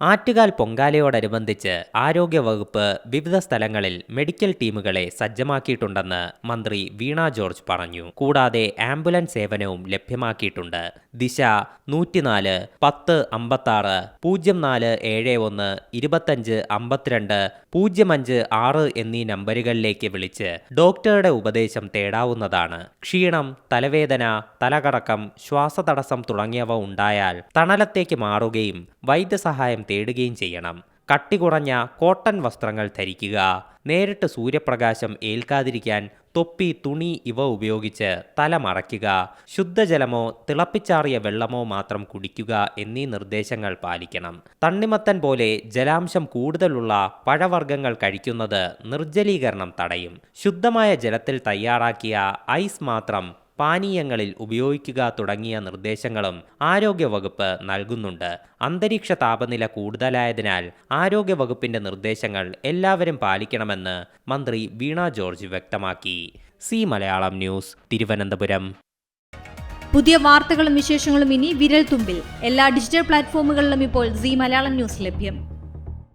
ആറ്റുകാൽ പൊങ്കാലയോടനുബന്ധിച്ച് ആരോഗ്യവകുപ്പ് വിവിധ സ്ഥലങ്ങളിൽ മെഡിക്കൽ ടീമുകളെ സജ്ജമാക്കിയിട്ടുണ്ടെന്ന് മന്ത്രി വീണ ജോർജ് പറഞ്ഞു. കൂടാതെ ആംബുലൻസ് സേവനവും ലഭ്യമാക്കിയിട്ടുണ്ട്. ദിശ നൂറ്റിനാല് പത്ത് അമ്പത്താറ് പൂജ്യം നാല് ഏഴ് ഒന്ന് ഇരുപത്തഞ്ച് അമ്പത്തിരണ്ട് പൂജ്യം അഞ്ച് ആറ് എന്നീ നമ്പറുകളിലേക്ക് വിളിച്ച് ഡോക്ടറുടെ ഉപദേശം തേടാവുന്നതാണ്. ക്ഷീണം തലവേദന തലകറക്കം ശ്വാസതടസ്സം തുടങ്ങിയവ ഉണ്ടായാൽ തണലത്തേക്ക് മാറുകയും വൈദ്യസഹായം തേടുകയും ചെയ്യണം. കട്ടി കുറഞ്ഞ കോട്ടൺ വസ്ത്രങ്ങൾ ധരിക്കുക. നേരിട്ട് സൂര്യപ്രകാശം ഏൽക്കാതിരിക്കാൻ തൊപ്പി തുണി ഇവ ഉപയോഗിച്ച് തല മറയ്ക്കുക. ശുദ്ധജലമോ തിളപ്പിച്ചാറിയ വെള്ളമോ മാത്രം കുടിക്കുക എന്നീ നിർദ്ദേശങ്ങൾ പാലിക്കണം. തണ്ണിമത്തൻ പോലെ ജലാംശം കൂടുതലുള്ള പഴവർഗങ്ങൾ കഴിക്കുന്നത് നിർജലീകരണം തടയും. ശുദ്ധമായ ജലത്തിൽ തയ്യാറാക്കിയ ഐസ് മാത്രം പാനീയങ്ങളിൽ ഉപയോഗിക്കുക തുടങ്ങിയ നിർദ്ദേശങ്ങളും ആരോഗ്യവകുപ്പ് നൽകുന്നുണ്ട്. അന്തരീക്ഷ താപനില കൂടുതലായതിനാൽ ആരോഗ്യവകുപ്പിന്റെ നിർദ്ദേശങ്ങൾ എല്ലാവരും പാലിക്കണമെന്ന് മന്ത്രി വീണ ജോർജ് വ്യക്തമാക്കി. Zee Malayalam news Thiruvananthapuram. പുതിയ വാർത്തകളും വിശേഷങ്ങളും ഇനി വിരൽ തുമ്പിൽ എല്ലാ ഡിജിറ്റൽ പ്ലാറ്റ്ഫോമുകളിലും ഇപ്പോൾ സി മലയാളം ന്യൂസ് ലഭ്യം.